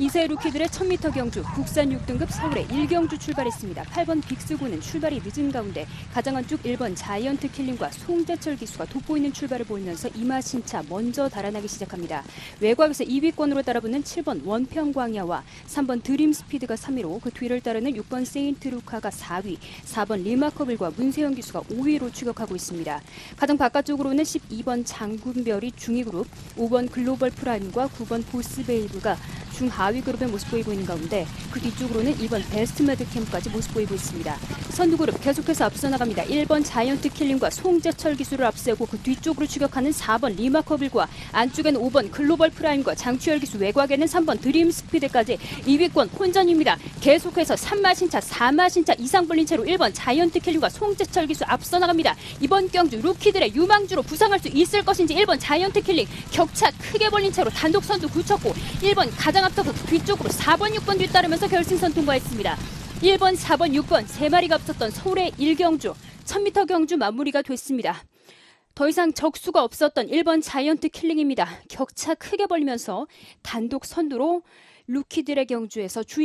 이세 루키들의 1000m 경주 국산 6등급 서울의 1경주 출발했습니다. 8번 빅스고는 출발이 늦은 가운데 가장 안쪽 1번 자이언트 킬링과 송재철 기수가 돋보이는 출발을 보이면서 이마신차 먼저 달아나기 시작합니다. 외곽에서 2위권으로 따라붙는 7번 원평광야와 3번 드림스피드가 3위로 그 뒤를 따르는 6번 세인트루카가 4위, 4번 리마커블과 문세영 기수가 5위로 추격하고 있습니다. 가장 바깥쪽으로는 12번 장군별이 중위 그룹, 5번 글로벌 프라임과 9번 보스베이브가 중하위 그룹의 모습 보이고 있는 가운데 그 뒤쪽으로는 2번 베스트 매드 캠까지 모습 보이고 있습니다. 선두 그룹 계속해서 앞서 나갑니다. 1번 자이언트 킬링과 송재철 기수를 앞세고 그 뒤쪽으로 추격하는 4번 리마커블과 안쪽에는 5번 글로벌 프라임과 장추열 기수 외곽에는 3번 드림 스피드까지 2위권 혼전입니다. 계속해서 3마신차, 4마신차 이상 불린 채로 1번 자이언트 킬링과 송재철 기수 앞서 나갑니다. 이번 경주 루키들의 유망주로 부상할 수 있을 것인지 1번 자이언트 킬링 격차 크게 벌린 채로 단독 선두 굳혔고 1번 가장 앞서서 뒤쪽으로 4번, 6번 뒤따르면서 결승선 통과했습니다. 1번, 4번, 6번 세 마리가 앞섰던 서울의 1경주 1000m 경주 마무리가 됐습니다. 더 이상 적수가 없었던 1번 자이언트 킬링입니다. 격차 크게 벌리면서 단독 선두로 루키들의 경주에서 주